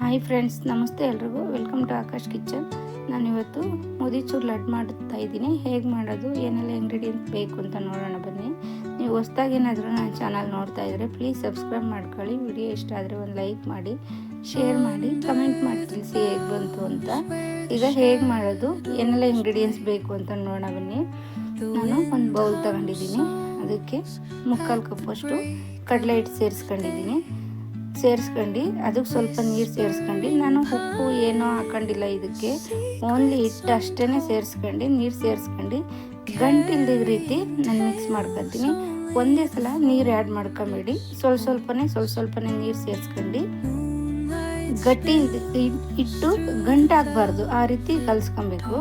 Hi friends, ನಮಸ್ತೆ ಎಲ್ರಿಗೂ. Welcome to Akash kitchen. ನಾನು ಇವತ್ತು ಮುದಿಚೂರು ಲಡ್ಡು ಮಾಡ್ತಾ ಇದ್ದೀನಿ. ಹೇಗೆ ಮಾಡೋದು, ಏನೆಲ್ಲ ಇಂಗ್ರೀಡಿಯೆಂಟ್ ಬೇಕು ಅಂತ ನೋಡೋಣ ಬನ್ನಿ. ನೀವು ಹೊಸ್ದಾಗಿ ಏನಾದರೂ ನನ್ನ ಚಾನಲ್ ನೋಡ್ತಾ ಇದ್ದರೆ ಪ್ಲೀಸ್ ಸಬ್ಸ್ಕ್ರೈಬ್ ಮಾಡ್ಕೊಳ್ಳಿ. ವಿಡಿಯೋ ಇಷ್ಟ ಆದರೆ ಒಂದು ಲೈಕ್ ಮಾಡಿ ಶೇರ್ ಮಾಡಿ ಕಮೆಂಟ್ ಮಾಡಿ ತಿಳಿಸಿ ಹೇಗೆ ಬಂತು ಅಂತ. ಈಗ ಹೇಗೆ ಮಾಡೋದು, ಏನೆಲ್ಲ ಇಂಗ್ರೀಡಿಯೆಂಟ್ಸ್ ಬೇಕು ಅಂತ ನೋಡೋಣ ಬನ್ನಿ. ನಾನು ಒಂದು ಬೌಲ್ ತಗೊಂಡಿದ್ದೀನಿ. ಅದಕ್ಕೆ ಮುಕ್ಕಾಲು ಕಪ್ಪಷ್ಟು ಕಡಲೆ ಹಿಟ್ಟು ಸೇರಿಸ್ಕೊಂಡಿದ್ದೀನಿ. ಸೇರಿಸ್ಕೊಂಡು, ಅದಕ್ಕೆ ಸ್ವಲ್ಪ ನೀರು ಸೇರಿಸ್ಕೊಂಡು. ನಾನು ಉಪ್ಪು ಏನೂ ಹಾಕೊಂಡಿಲ್ಲ ಇದಕ್ಕೆ. ಓನ್ಲಿ ಹಿಟ್ಟು ಅಷ್ಟೇ ಸೇರಿಸ್ಕೊಂಡು, ನೀರು ಸೇರಿಸ್ಕೊಂಡು. ಗಂಟಿಲ್ದ ರೀತಿ ನಾನು ಮಿಕ್ಸ್ ಮಾಡ್ಕೊತೀನಿ. ಒಂದೇ ಸಲ ನೀರು ಆ್ಯಡ್ ಮಾಡ್ಕೊಂಬೇಡಿ. ಸ್ವಲ್ಪ ಸ್ವಲ್ಪನೇ ಸ್ವಲ್ಪ ಸ್ವಲ್ಪನೇ ನೀರು ಸೇರಿಸ್ಕೊಂಡು. ಗಟ್ಟಿ ಇಟ್ಟು ಗಂಟಾಗಬಾರ್ದು ಆ ರೀತಿ ಕಲಿಸ್ಕೊಬೇಕು.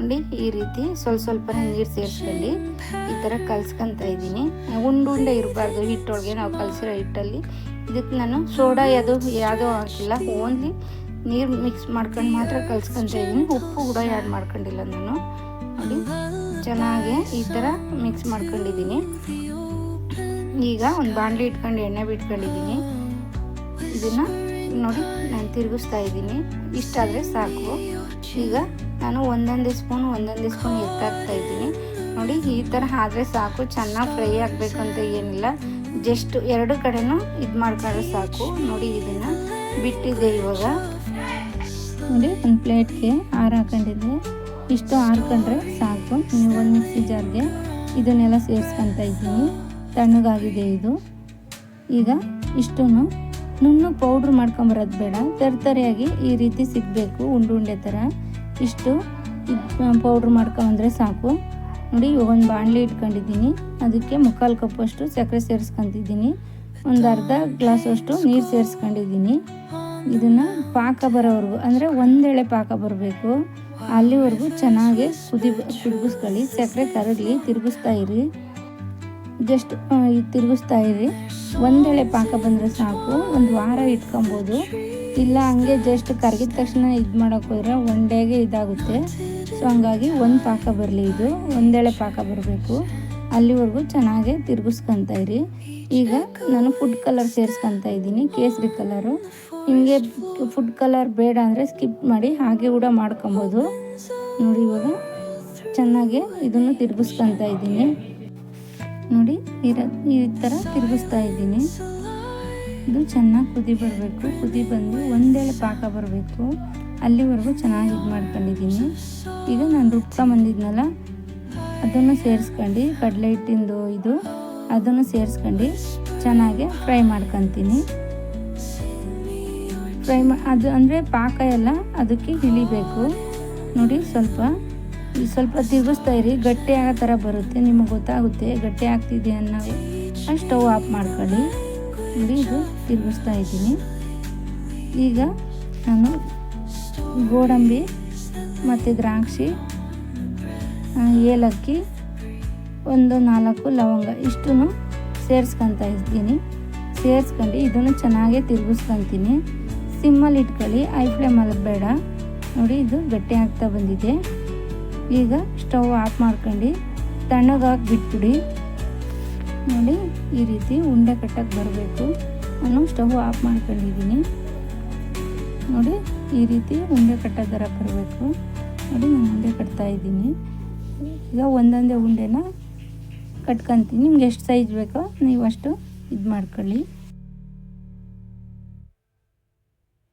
ನೋಡಿ, ಈ ರೀತಿ ಸ್ವಲ್ಪ ಸ್ವಲ್ಪನೇ ನೀರು ಸೇರಿಸ್ಕೊಂಡು. ಈ ಥರ ಕಲ್ಸ್ಕೊತಾ ಇದ್ದೀನಿ. ಉಂಡು ಉಂಡೆ ಇರಬಾರ್ದು ಹಿಟ್ಟೊಳಗೆ. ನಾವು ಕಲಸಿರೋ ಹಿಟ್ಟಲ್ಲಿ ಇದಕ್ಕೆ ನಾನು ಸೋಡಾ ಯಾವುದು, ಯಾವುದೂ ಹಾಕಿಲ್ಲ. ಓನ್ಲಿ ನೀರು ಮಿಕ್ಸ್ ಮಾಡ್ಕೊಂಡು ಮಾತ್ರ ಕಲ್ಸ್ಕೊತಾ ಇದ್ದೀನಿ. ಉಪ್ಪು ಕೂಡ ಆ್ಯಡ್ ಮಾಡ್ಕೊಂಡಿಲ್ಲ ನಾನು. ನೋಡಿ, ಚೆನ್ನಾಗಿ ಈ ಥರ ಮಿಕ್ಸ್ ಮಾಡ್ಕೊಂಡಿದ್ದೀನಿ. ಈಗ ಒಂದು ಬಾಣಲಿ ಇಟ್ಕೊಂಡು, ಎಣ್ಣೆ ಬಿಟ್ಕೊಂಡಿದ್ದೀನಿ. ಇದನ್ನು ನೋಡಿ ನಾನು ತಿರುಗಿಸ್ತಾ ಇದ್ದೀನಿ. ಇಷ್ಟಾದರೆ ಸಾಕು. ಈಗ ನಾನು ಒಂದೊಂದೇ ಸ್ಪೂನ್ ಒಂದೊಂದೇ ಸ್ಪೂನ್ ಎತ್ತಾಕ್ತಾ ಇದ್ದೀನಿ. ನೋಡಿ, ಈ ಥರ ಆದರೆ ಸಾಕು. ಚೆನ್ನಾಗಿ ಫ್ರೈ ಆಗಬೇಕು ಅಂತ ಏನಿಲ್ಲ. ಜಸ್ಟ್ ಎರಡು ಕಡೆನೂ ಇದು ಮಾಡ್ಕೊಂಡ್ರೆ ಸಾಕು. ನೋಡಿ ಇದನ್ನು ಬಿಟ್ಟಿದೆ ಇವಾಗ. ನೋಡಿ ಒಂದು ಪ್ಲೇಟ್ಗೆ ಆರು ಹಾಕೊಂಡಿದ್ದೆ. ಇಷ್ಟು ಹಾರ್ಕೊಂಡ್ರೆ ಸಾಕು. ನೀವು ಒಂದು ಮಿಕ್ಸಿ ಜಾರ್ಗೆ ಇದನ್ನೆಲ್ಲ ಸೇರಿಸ್ಕೊತಾ ಇದ್ದೀನಿ. ತಣ್ಣಗಾಗಿದೆ ಇದು. ಈಗ ಇಷ್ಟು ನುಣ್ಣು ಪೌಡ್ರ್ ಮಾಡ್ಕೊಂಬರೋದು ಬೇಡ. ತರ್ತರಿಯಾಗಿ ಈ ರೀತಿ ಸಿಗಬೇಕು ಉಂಡು ಉಂಡೆ ಥರ ಇಷ್ಟು ಪೌಡ್ರ್ ಮಾಡ್ಕೊಂಬಂದ್ರೆ ಸಾಕು. ನೋಡಿ ಇವಾಗ ಒಂದು ಬಾಣಲಿ ಇಟ್ಕೊಂಡಿದ್ದೀನಿ. ಅದಕ್ಕೆ ಮುಕ್ಕಾಲು ಕಪ್ಪಷ್ಟು ಸಕ್ಕರೆ ಸೇರಿಸ್ಕೊಂತಿದ್ದೀನಿ. ಒಂದು ಅರ್ಧ ಗ್ಲಾಸಷ್ಟು ನೀರು ಸೇರಿಸ್ಕೊಂಡಿದ್ದೀನಿ. ಇದನ್ನು ಪಾಕ ಬರೋವರೆಗೂ, ಅಂದರೆ ಒಂದೆಳೆ ಪಾಕ ಬರಬೇಕು. ಅಲ್ಲಿವರೆಗೂ ಚೆನ್ನಾಗಿ ಸುದಿ ತಿರುಗಿಸ್ಕೊಳ್ಳಿ, ಸಕ್ಕರೆ ಕರಗಲಿ, ತಿರುಗಿಸ್ತಾ ಇರಿ. ಜಸ್ಟ್ ತಿರುಗಿಸ್ತಾ ಇರಿ. ಒಂದೆಳೆ ಪಾಕ ಬಂದರೆ ಸಾಕು, ಒಂದು ವಾರ ಇಟ್ಕೊಬೋದು. ಇಲ್ಲ ಹಂಗೆ ಜಸ್ಟ್ ಕರಗಿದ ತಕ್ಷಣ ಇದು ಮಾಡೋಕ್ಕೋದ್ರೆ ಒನ್ ಡೇಗೆ ಇದಾಗುತ್ತೆ. ಸೊ ಹಂಗಾಗಿ ಒಂದು ಪಾಕ ಬರಲಿ ಇದು. ಒಂದೆಳೆ ಪಾಕ ಬರಬೇಕು. ಅಲ್ಲಿವರೆಗೂ ಚೆನ್ನಾಗೆ ತಿರುಗಿಸ್ಕೊತ ಇರಿ. ಈಗ ನಾನು ಫುಡ್ ಕಲರ್ ಸೇರಿಸ್ಕೊತಾ ಇದ್ದೀನಿ, ಕೇಸರಿ ಕಲರು ನಿಮಗೆ ಫುಡ್ ಕಲರ್ ಬೇಡ ಅಂದರೆ ಸ್ಕಿಪ್ ಮಾಡಿ, ಹಾಗೆ ಕೂಡ ಮಾಡ್ಕೊಬೋದು. ನೋಡಿ ಇವಾಗ ಚೆನ್ನಾಗೆ ಇದನ್ನು ತಿರುಗಿಸ್ಕೊತ ಇದ್ದೀನಿ. ನೋಡಿ ಇರ ಈ ಥರ ತಿರುಗಿಸ್ತಾ ಇದ್ದೀನಿ. ಇದು ಚೆನ್ನಾಗಿ ಕುದಿ ಬರಬೇಕು. ಕುದಿ ಬಂದು ಒಂದೇಳೆ ಪಾಕ ಬರಬೇಕು. ಅಲ್ಲಿವರೆಗೂ ಚೆನ್ನಾಗಿ ಇದು ಮಾಡ್ಕೊಂಡಿದ್ದೀನಿ. ಈಗ ನಾನು ರುಬ್ಕೊಂಬಂದಿದ್ನಲ್ಲ ಅದನ್ನು ಸೇರಿಸ್ಕೊಂಡು ಕಡಲೆ ಹಿಟ್ಟಿಂದು ಇದು, ಅದನ್ನು ಸೇರಿಸ್ಕೊಂಡು ಚೆನ್ನಾಗಿ ಫ್ರೈ ಮಾಡ್ಕೊತೀನಿ. ಫ್ರೈ ಮಾ, ಅದು ಅಂದರೆ ಪಾಕ ಎಲ್ಲ ಅದಕ್ಕೆ ಇಳಿಬೇಕು ನೋಡಿ ಸ್ವಲ್ಪ ಸ್ವಲ್ಪ ತಿರುಗಿಸ್ತಾ ಇರಿ, ಗಟ್ಟಿ ಆಗೋ ಥರ ಬರುತ್ತೆ. ನಿಮಗೆ ಗೊತ್ತಾಗುತ್ತೆ, ಗಟ್ಟಿ ಆಗ್ತಿದೆ ಅನ್ನೋ ಸ್ಟವ್ ಆಫ್ ಮಾಡ್ಕೊಳ್ಳಿ. ನೋಡಿ, ಇದು ತಿರುಗಿಸ್ತಾ ಇದ್ದೀನಿ. ಈಗ ನಾನು ಗೋಡಂಬಿ, ಮತ್ತು ದ್ರಾಕ್ಷಿ ಏಲಕ್ಕಿ, ಒಂದು ನಾಲ್ಕು ಲವಂಗ. ಇಷ್ಟು ಸೇರಿಸ್ಕೊತಾ ಇದ್ದೀನಿ. ಸೇರಿಸ್ಕೊಂಡು ಇದನ್ನು ಚೆನ್ನಾಗೇ ತಿರುಗಿಸ್ಕೊತೀನಿ. ಸಿಮ್ಮಲ್ಲಿ ಇಟ್ಕೊಳ್ಳಿ. ಐ ಫ್ಲೇಮಲ್ಲಿ ಬೇಡ. ನೋಡಿ, ಇದು ಗಟ್ಟಿ ಆಗ್ತಾ ಬಂದಿದೆ. ಈಗ ಸ್ಟವ್ ಆಫ್ ಮಾಡ್ಕೊಂಡು ತಣ್ಣಗಾಗಿ ಬಿಟ್ಬಿಡಿ ನೋಡಿ, ಈ ರೀತಿ ಉಂಡೆ ಕಟ್ಟಕ್ಕೆ ಬರಬೇಕು. ನಾನು ಸ್ಟವ್ ಆಫ್ ಮಾಡ್ಕೊಂಡಿದ್ದೀನಿ. ನೋಡಿ, ಈ ರೀತಿ ಉಂಡೆ ಕಟ್ಟೋ ಥರ ಬರಬೇಕು. ನೋಡಿ, ನಾನು ಉಂಡೆ ಕಟ್ತಾ ಇದ್ದೀನಿ. ಈಗ ಒಂದೊಂದೇ ಉಂಡೆನ ಕಟ್ಕೊತೀನಿ. ನಿಮ್ಗೆ ಎಷ್ಟು ಸೈಜ್ ಬೇಕೋ ನೀವು ಅಷ್ಟು ಇದು ಮಾಡ್ಕೊಳ್ಳಿ